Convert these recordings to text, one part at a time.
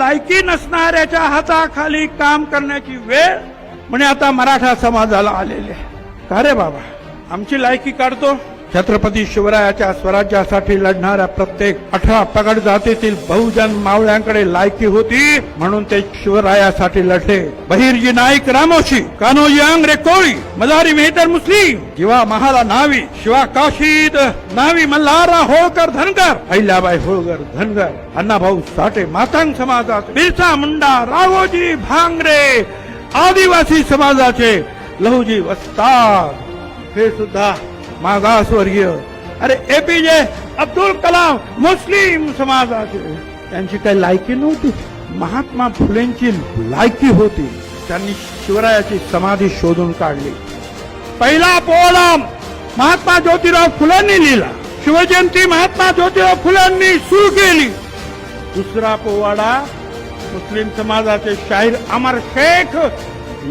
लायकी नसणाऱ्याच्या हाताखाली काम करण्याची वेळ म्हणजे आता मराठा समाजाला आलेली आहे. का रे बाबा? आमची लायकी काढतो? छत्रपती शिवरायाच्या स्वराज्यासाठी लढणाऱ्या प्रत्येक अठरा पगड जातीतील बहुजन मावळ्यांकडे लायकी होती म्हणून ते शिवरायासाठी लढले. बहिर्जी नाईक रामोशी कान्होजी आंग्रे कोळी मदारी मेहतर मुस्लिम जिवा महाला नावी शिवा काशीद नावी मल्हारा होळकर धनगर अहिल्याबाई होळकर धनगर अण्णाभाऊ साठे मातांग समाजात बिरसा मुंडा राघोजी भांगरे आदिवासी समाजाचे लहुजी वस्ताद. हे सुद्धा मागासवर्गीय अरे एपीजे अब्दुल कलाम मुस्लिम समाजाचे. त्यांची काही लायकी नव्हती. महात्मा फुलेंची लायकी होती. त्यांनी शिवरायाची समाधी शोधून काढली. पहिला पोवाडा महात्मा ज्योतिराव फुलेंनी लिहिला. शिवजयंती महात्मा ज्योतिराव फुलेंनी सुरू केली. दुसरा पोवाडा मुस्लिम समाजाचे शाहीर अमर शेख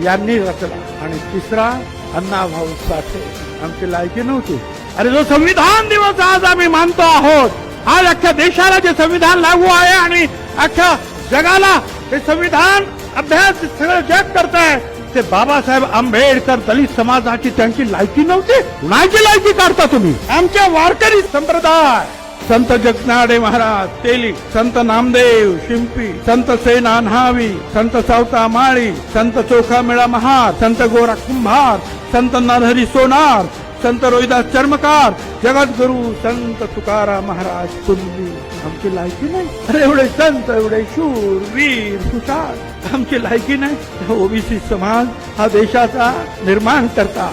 यांनी रचला. आणि तिसरा अण्णाभाऊ साठे. आमची लायकी नव्हती. अरे जो संविधान दिवस आज आम्ही मानतो आहोत आज अख्ख्या देशाला जे संविधान लागू आहे आणि अख्ख्या जगाला हे संविधान अभ्यास सगळं जग करत आहे ते बाबासाहेब आंबेडकर दलित समाजाची त्यांची लायकी नव्हती? कुणाची लायकी काढता तुम्ही. आमच्या वारकरी संप्रदाय. संत जगनाडे महाराज तेली संत नामदेव शिंपी संत सेना न्हावी संत सावता माळी संत चोखा मेळा महार संत गोरा कुंभार संत नरहरी सोनार संत रोहिदास चर्मकार जगद्गुरु संत तुकाराम महाराज तुम्ही आमची लायकी नाही. अरे एवढे संत एवढे शूर वीर सुशार आमची लायकी नाही. ओबीसी समाज हा देशाचा निर्माण करता.